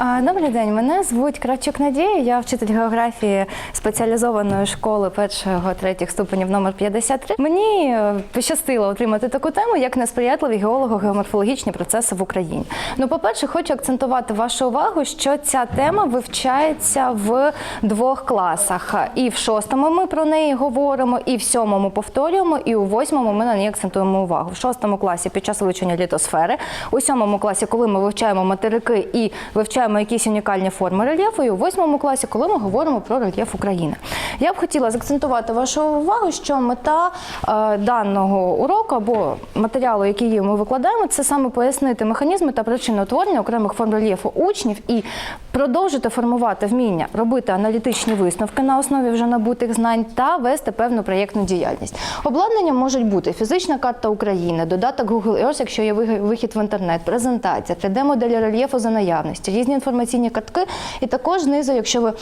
Добрий день, мене звуть Кравчук Надія. Я вчитель географії спеціалізованої школи першого третіх ступенів номер 53. Мені е, пощастило отримати таку тему, як несприятливі геолого-геоморфологічні процеси в Україні. Ну, по-перше, хочу акцентувати вашу увагу, що ця тема вивчається в двох класах. І в шостому ми про неї говоримо, і в сьомому повторюємо, і у восьмому ми на неї акцентуємо увагу. В шостому класі під час вивчення літосфери, у сьомому класі, коли ми вивчаємо материки і вивчаємо якісь унікальні форми рельєфу, і у восьмому класі, коли ми говоримо про рельєф України. Я б хотіла заакцентувати вашу увагу, що мета е, даного уроку або матеріалу, який ми викладаємо, це саме пояснити механізми та причини утворення окремих форм рельєфу учнів і продовжити формувати вміння, робити аналітичні висновки на основі вже набутих знань та вести певну проєктну діяльність. Обладнання можуть бути фізична карта України, додаток Google Earth, якщо є вихід в інтернет, презентація, 3D-моделі рельєфу за наявності, різні інформаційні картки, і також знизу, якщо ви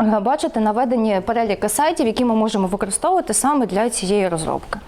е, бачите наведені переліки сайтів, які ми можемо використовувати саме для цієї розробки.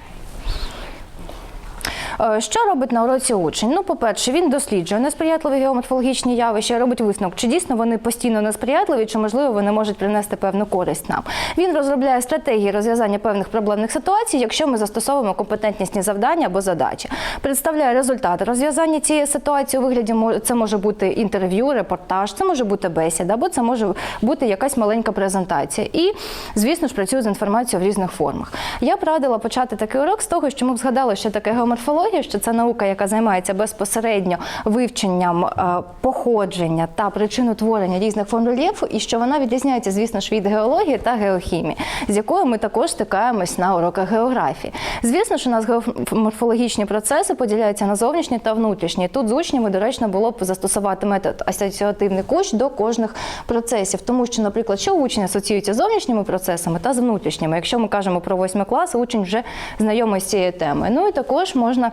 Е, Що робить на уроці учень? Ну, по-перше, він досліджує несприятливі геоморфологічні явища, робить висновок, чи дійсно вони постійно несприятливі, чи можливо вони можуть принести певну користь нам. Він розробляє стратегії розв'язання певних проблемних ситуацій, якщо ми застосовуємо компетентнісні завдання або задачі. Представляє результати розв'язання цієї ситуації у вигляді це може бути інтерв'ю, репортаж, це може бути бесіда, або це може бути якась маленька презентація. І, звісно ж, працює з інформацією в різних формах. Я б радила почати такий урок з того, що ми б згадали, що таке геоморфологія, що це наука, яка займається безпосередньо вивченням е, походження та причин утворення різних форм рельєфу, і що вона відрізняється, звісно ж, від геології та геохімії, з якою ми також стикаємось на уроках географії. Звісно ж, у нас геоморфологічні процеси поділяються на зовнішні та внутрішні. Тут з учнями доречно було б застосувати метод асоціативний кущ до кожних процесів, тому що, наприклад, що учень асоціюється з зовнішніми процесами та з внутрішніми. Якщо ми кажемо про восьмий клас, учень вже знайомий з цією темою. Ну і також можна.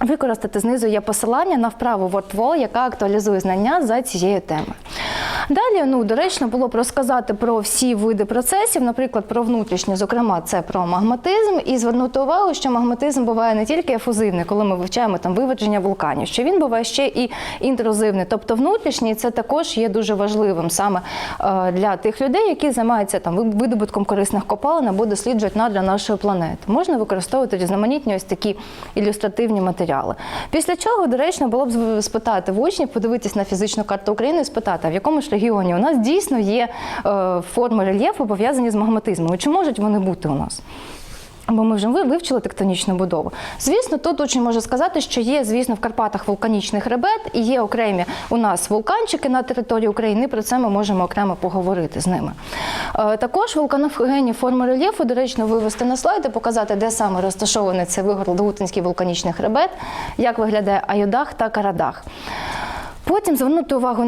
Використати знизу є посилання на вправу WordWall, яка актуалізує знання за цією темою. Далі, ну, доречно було б розказати про всі види процесів, наприклад, про внутрішні, зокрема, це про магматизм, і звернути увагу, що магматизм буває не тільки ефузивний, коли ми вивчаємо там виводження вулканів, що він буває ще і інтрузивний, тобто внутрішній, це також є дуже важливим саме е, для тих людей, які займаються там видобутком корисних копалин або досліджують надра нашої планети. Можна використовувати різноманітні ось такі ілюстративні матеріали. Після чого доречно було б спитати в учнів, подивитись на фізичну карту України і спитати, а в якому ж регіоні у нас дійсно є е, форми рельєфу пов'язані з магматизмом. Чи можуть вони бути у нас? Бо ми вже вивчили тектонічну будову. Звісно, тут учень може сказати, що є, звісно, в Карпатах вулканічний хребет і є окремі у нас вулканчики на території України. Про це ми можемо окремо поговорити з ними. Е, Також вулканогенні форми рельєфу доречно вивести на слайд і показати, де саме розташований цей Вигорло-Гутинський вулканічний хребет, як виглядає Аюдах та Карадах. Потім звернути увагу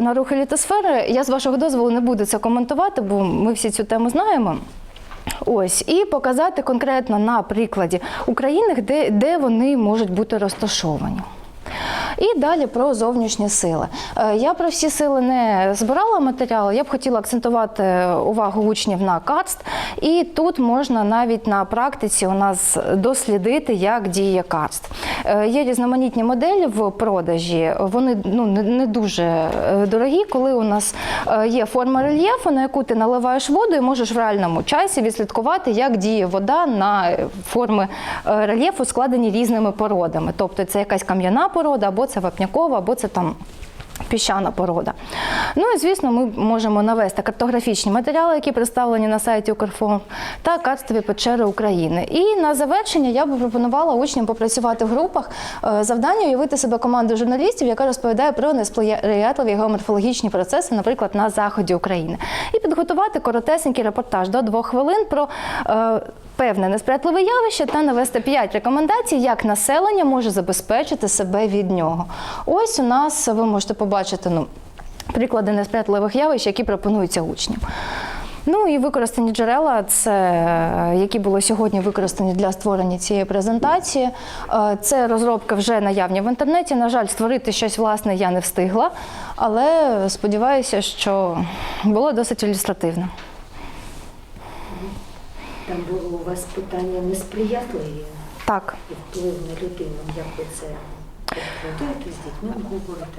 на рухи літосфери. Я з вашого дозволу не буду це коментувати, бо ми всі цю тему знаємо. Ось і показати конкретно на прикладі України, де, де вони можуть бути розташовані. І далі про зовнішні сили. Е, Я про всі сили не збирала матеріал, я б хотіла акцентувати увагу учнів на карст. І тут можна навіть на практиці у нас дослідити, як діє карст. Е, Є різноманітні моделі в продажі, вони ну, не, дуже е, дорогі, коли у нас е, є форма рельєфу, на яку ти наливаєш воду і можеш в реальному часі відслідкувати, як діє вода на е, форми е, рельєфу, складені різними породами. Тобто це якась кам'яна порода, або це вапнякова, або це там. Піщана порода. Ну і звісно, ми можемо навести картографічні матеріали, які представлені на сайті Укрфон, та карстові печери України. І на завершення я би пропонувала учням попрацювати в групах. Е, Завдання уявити себе командою журналістів, яка розповідає про несприятливі геоморфологічні процеси, наприклад, на заході України, і підготувати коротесенький репортаж до двох хвилин про. Певне несприятливе явище та навести 5 рекомендацій, як населення може забезпечити себе від нього. Ось у нас ви можете побачити ну, приклади несприятливих явищ, які пропонуються учням. Ну і використані джерела, це е, які були сьогодні використані для створення цієї презентації. Е, Це розробки вже наявні в інтернеті. На жаль, створити щось власне я не встигла, але сподіваюся, що було досить ілюстративно. Там було у вас питання несприятливі Так. і вплив на людину. Як ви це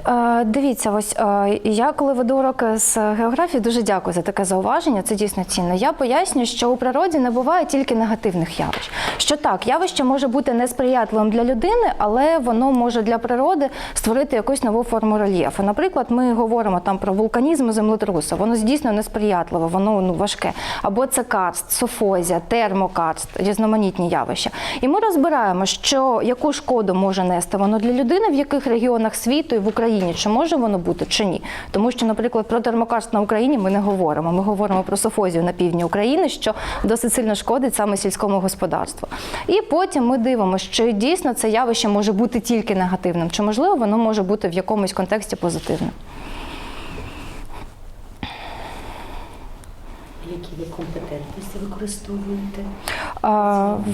Е, Дивіться, ось е, я коли веду уроки з географії, дуже дякую за таке зауваження. Це дійсно цінно. Я пояснюю, що у природі не буває тільки негативних явищ. Що так, явище може бути несприятливим для людини, але воно може для природи створити якусь нову форму рельєфу. Наприклад, ми говоримо там про вулканізм і землетруси. Воно дійсно несприятливе, воно ну важке. Або це карст, софозія, термокарст, різноманітні явища. І ми розбираємо, що яку шкоду може нести воно для людини, в яких регіонах світу і в Україні, чи може воно бути, чи ні. Тому що, наприклад, про термокарст на Україні ми не говоримо. Ми говоримо про софозію на півдні України, що досить сильно шкодить саме сільському господарству. І потім ми дивимося, чи дійсно це явище може бути тільки негативним, чи можливо воно може бути в якомусь контексті позитивним. Які ви компетентності використовуєте?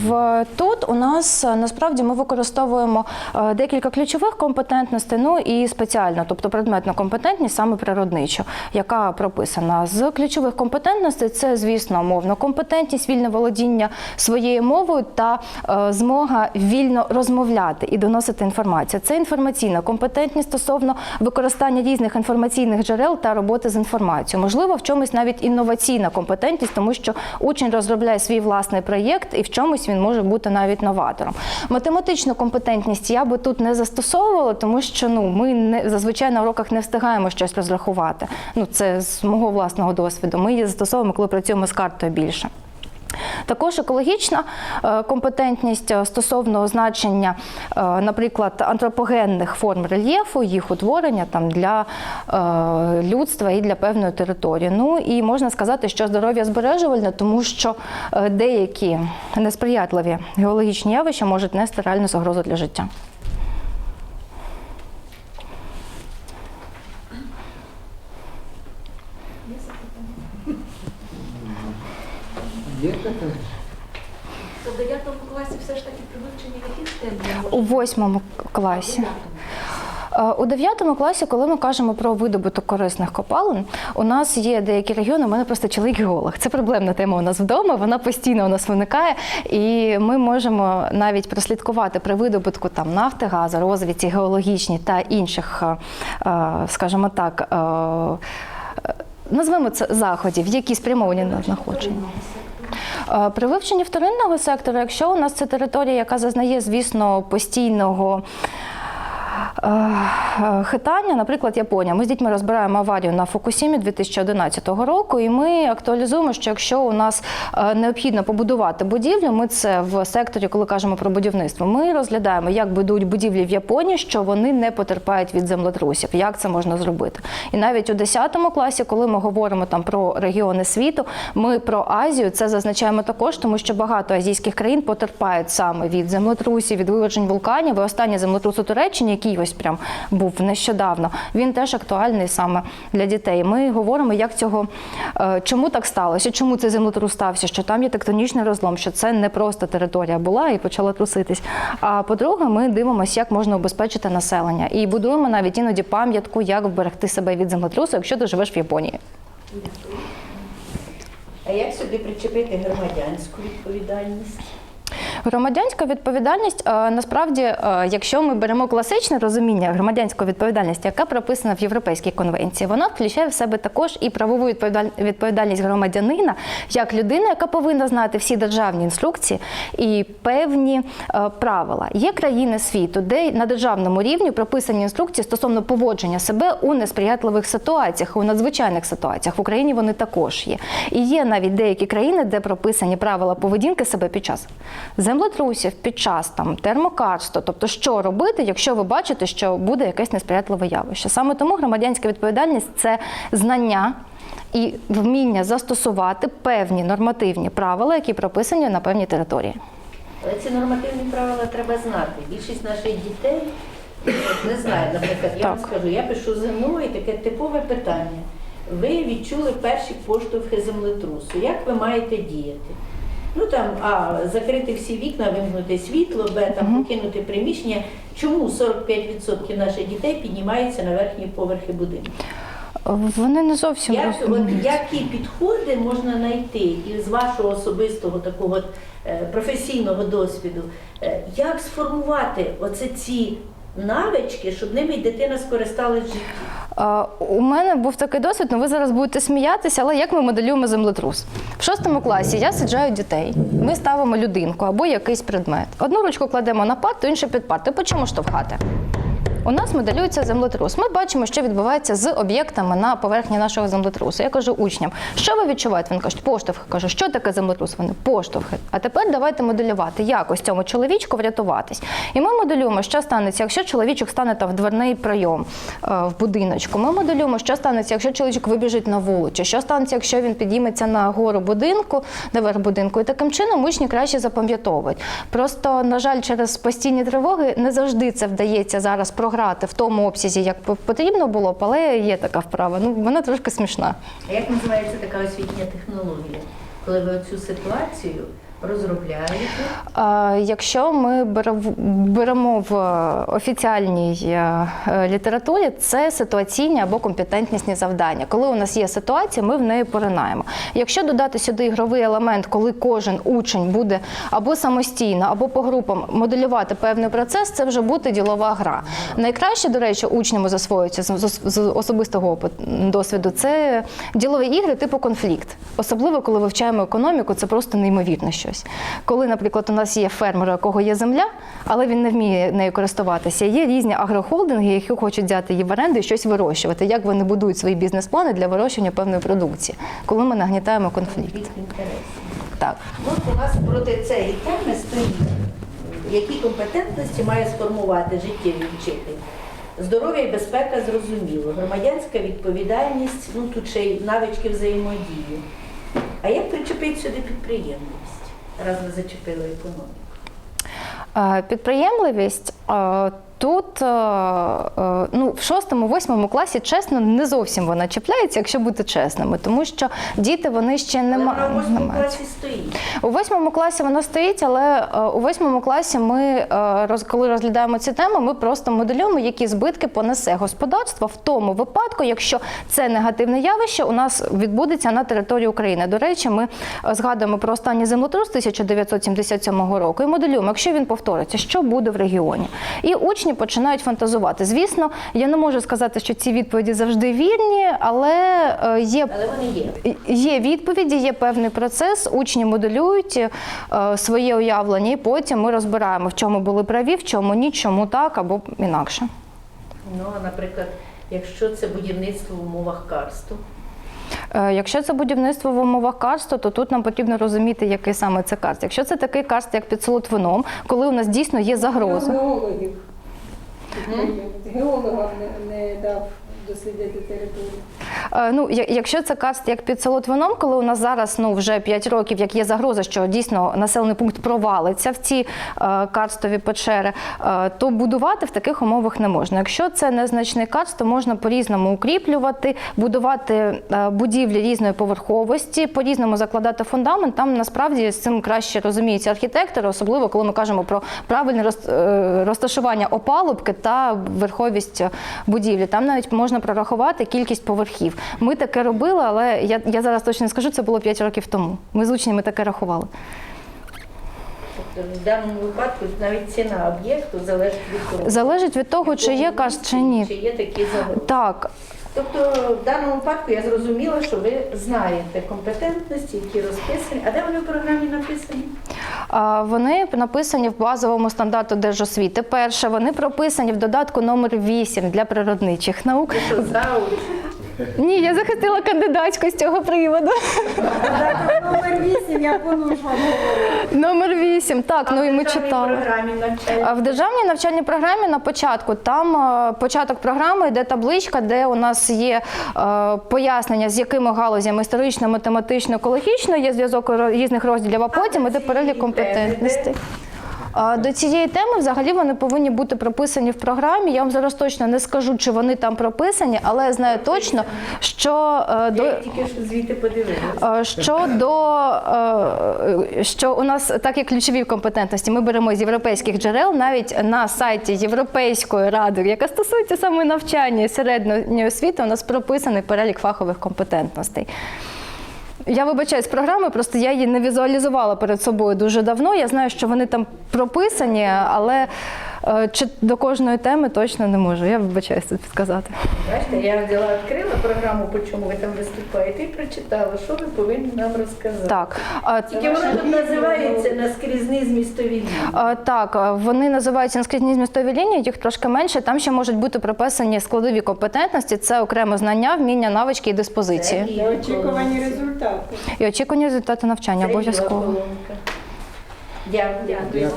В тут у нас е, насправді ми використовуємо е, декілька ключових компетентностей, ну і спеціально, тобто предметну компетентність, саме природничу, яка прописана. З ключових компетентностей це, звісно, мовна компетентність, вільне володіння своєю мовою та е, змога вільно розмовляти і доносити інформацію. Це інформаційна компетентність стосовно використання різних інформаційних джерел та роботи з інформацією. Можливо, в чомусь навіть інноваційна компетентність, тому що учень розробляє свій власний проєкт, і в чомусь він може бути навіть новатором. Математичну компетентність я би тут не застосовувала, тому що ну ми не зазвичай на уроках не встигаємо щось розрахувати. Ну це з мого власного досвіду. Ми її застосовуємо, коли працюємо з картою більше. Також екологічна е, компетентність е, стосовно значення, е, наприклад, антропогенних форм рельєфу, їх утворення там для людства і для певної території. Ну і можна сказати, що здоров'я збережувальне, тому що деякі несприятливі геологічні явища можуть нести реальну загрозу для життя. Є питання? То в 9 класі все ж таки при вивченні яких тем У восьмому класі. Е, У дев'ятому класі, коли ми кажемо про видобуток корисних копалин, у нас є деякі регіони. У мене просто чоловік геолог. Це проблемна тема у нас вдома. Вона постійно у нас виникає, і ми можемо навіть прослідкувати при видобутку там нафти, газу, розвідці геологічні та інших, е, е, скажімо так. Назвемо це заходів, які спрямовані на знаходження. Е, При вивченні вторинного сектору, якщо у нас це територія, яка зазнає, звісно, постійного. Е, Хитання, наприклад, Японія. Ми з дітьми розбираємо аварію на Фукусімі 2011 року, і ми актуалізуємо, що якщо у нас е, необхідно побудувати будівлю, ми це в секторі, коли кажемо про будівництво, ми розглядаємо, як будують будівлі в Японії, що вони не потерпають від землетрусів. Як це можна зробити? І навіть у 10 класі, коли ми говоримо там про регіони світу, ми про Азію це зазначаємо також, тому що багато азійських країн потерпають саме від землетрусів, від вивержень вулканів. І останній землетрус у Туреччині, який ось прям був нещодавно, він теж актуальний саме для дітей. Ми говоримо, як цього е, чому так сталося, чому цей землетрус стався, що там є тектонічний розлом, що це не просто територія була і почала труситись. А по-друге, ми дивимося, як можна обезпечити населення, і будуємо навіть іноді пам'ятку, як вберегти себе від землетрусу, якщо ти живеш в Японії. А як сюди причепити громадянську відповідальність? Громадянська відповідальність е, насправді, е, якщо ми беремо класичне розуміння громадянської відповідальності, яка прописана в Європейській конвенції, вона включає в себе також і правову відповідаль- відповідальність громадянина як людина, яка повинна знати всі державні інструкції і певні е, правила. Є країни світу, де на державному рівні прописані інструкції стосовно поводження себе у несприятливих ситуаціях, у надзвичайних ситуаціях. В Україні вони також є. І є навіть деякі країни, де прописані правила поведінки себе під час землетрусів, під час там термокарсту, тобто що робити, якщо ви бачите, що буде якесь несприятливе явище. Саме тому громадянська відповідальність це знання. І вміння застосувати певні нормативні правила, які прописані на певній території. Але ці нормативні правила треба знати. Більшість наших дітей не знає. Наприклад, я вам скажу, я пишу ЗНО і таке типове питання. Ви відчули перші поштовхи землетрусу. Як ви маєте діяти? Ну там, а закрити всі вікна, вимкнути світло, б там покинути приміщення. Чому 45% наших дітей піднімаються на верхні поверхи будинку? Вони не зовсім Як, от, розуміють. які підходи можна знайти із вашого особистого такого от, е, професійного досвіду? Е, Як сформувати оце ці навички, щоб ними дитина скористалась в У мене був такий досвід, ну ви зараз будете сміятися, але як ми моделюємо землетрус? В шостому класі я саджаю дітей. Ми ставимо людинку або якийсь предмет. Одну ручку кладемо на парту, іншу під. По чому штовхати? У нас моделюється землетрус. Ми бачимо, що відбувається з об'єктами на поверхні нашого землетрусу. Я кажу учням, що ви відчуваєте? Він каже, поштовхи. Кажу, що таке землетрус? Вони поштовхи. А тепер давайте моделювати, як ось цьому чоловічку врятуватись. І ми моделюємо, що станеться, якщо чоловічок стане там в дверний прийом е, в будиночку. Ми моделюємо, що станеться, якщо чоловічок вибіжить на вулицю, що станеться, якщо він підійметься на гору будинку, наверх будинку. І таким чином учні краще запам'ятовують. Просто, на жаль, через постійні тривоги не завжди це вдається зараз програти в тому обсязі, як по- потрібно було, але є така вправа. Ну вона трошки смішна. А як називається така освітня технологія? Коли ви цю ситуацію розробляєте, Якщо ми беремо в е, офіціальній е, е, літературі, це ситуаційні або компетентнісні завдання. Коли у нас є ситуація, ми в неї поринаємо. Якщо додати сюди ігровий елемент, коли кожен учень буде або самостійно, або по групам моделювати певний процес, це вже буде ділова гра. Найкраще, до речі, учнями засвоюється з- особистого досвіду. Це ділові ігри типу конфлікт. Особливо, коли вивчаємо економіку, це просто неймовірно щось. Коли, наприклад, у нас є фермер, у якого є земля, але він не вміє нею користуватися. Є різні агрохолдинги, які хочуть взяти її в оренду і щось вирощувати. Як вони будують свої бізнес-плани для вирощування певної продукції, коли ми нагнітаємо конфлікт. Так. От у нас проти цієї теми стоїть, які компетентності має сформувати життєвий вчитель. Здоров'я і безпека зрозуміло, громадянська відповідальність, ну тут ще й навички взаємодії. А як причепити сюди підприємність, раз ви зачепили економіку? Е, Підприємливість е, тут е, е, ну, в шостому, восьмому класі, чесно, не зовсім вона чіпляється, якщо бути чесними, тому що діти вони ще не мають. класі стоїть. У восьмому класі вона стоїть, але е, у восьмому класі ми, коли розглядаємо ці теми, ми просто моделюємо, які збитки понесе господарство в тому випадку, якщо це негативне явище у нас відбудеться на території України. До речі, ми згадуємо про останній землетрус 1977 року і моделюємо, якщо він повториться, що буде в регіоні. І учні починають фантазувати. Звісно, я не можу сказати, що ці відповіді завжди вірні, але е, є Але вони є. Є відповіді, є певний процес. Учні моделюють е, своє уявлення, і потім ми розбираємо, в чому були праві, в чому ні, чому так або інакше. Ну, а, наприклад, якщо це будівництво в умовах карсту, Е, Якщо це будівництво в умовах карсту, то тут нам потрібно розуміти, який саме це карст. Якщо це такий карст, як під солотвином, коли у нас дійсно є загроза. Геологів. Геологам не, не дав дослідити територію. Е, Ну, якщо це карст як під солотвином, коли у нас зараз ну вже 5 років, як є загроза, що дійсно населений пункт провалиться в ці е, карстові печери, е, то будувати в таких умовах не можна. Якщо це незначний карст, то можна по-різному укріплювати, будувати будівлі різної поверховості, по-різному закладати фундамент. Там насправді з цим краще розуміються архітектори, особливо коли ми кажемо про правильне розташування опалубки та верховість будівлі. Там навіть можна прорахувати кількість поверхів. Ми таке робили, але я, я зараз точно не скажу, це було 5 років тому. Ми з учнями таке рахували. тобто в даному випадку навіть ціна об'єкту залежить від того, Залежить від того, чи є карст чи ні. Чи є такі загрози. Так, Тобто в даному випадку я зрозуміла, що ви знаєте компетентності, які розписані. А де вони в програмі написані? Вони написані в базовому стандарту держосвіти. Перше, вони прописані в додатку номер 8 для природничих наук. Це що? Ні, я захистила кандидатську з цього приводу. Номер 8, я говорила. Номер 8, так, ну і ми читали. А В державній навчальній програмі на початку там е, початок програми йде табличка, де у нас є е, пояснення, з якими галузями історично, математично, екологічно, є зв'язок ро- різних розділів, а потім іде перелік компетентностей. До цієї теми взагалі вони повинні бути прописані в програмі. Я вам зараз точно не скажу, чи вони там прописані, але я знаю точно, що е, до Я тільки що звідти подивилася. Е, е, що у нас так як ключові компетентності, ми беремо з європейських джерел, навіть на сайті Європейської ради, яка стосується саме навчання і середньої освіти, у нас прописаний перелік фахових компетентностей. Я вибачаюсь програми, просто я її не візуалізувала перед собою дуже давно. Я знаю, що вони там прописані, але Чи до кожної теми точно не можу. Я вибачаюсь тут підказати. Бачите, я взяла, відкрила програму, по чому ви там виступаєте, і прочитала, що ви повинні нам розказати. Так, е, Тільки воно тут називається наскрізні змістові лінії. Е, Так, е, вони називаються наскрізні змістові лінії, їх трошки менше. Там ще можуть бути прописані складові компетентності, це окремо знання, вміння, навички і диспозиції. Це Це очікувані результати. І очікувані результати навчання Це обов'язково. Дякую. Дякую.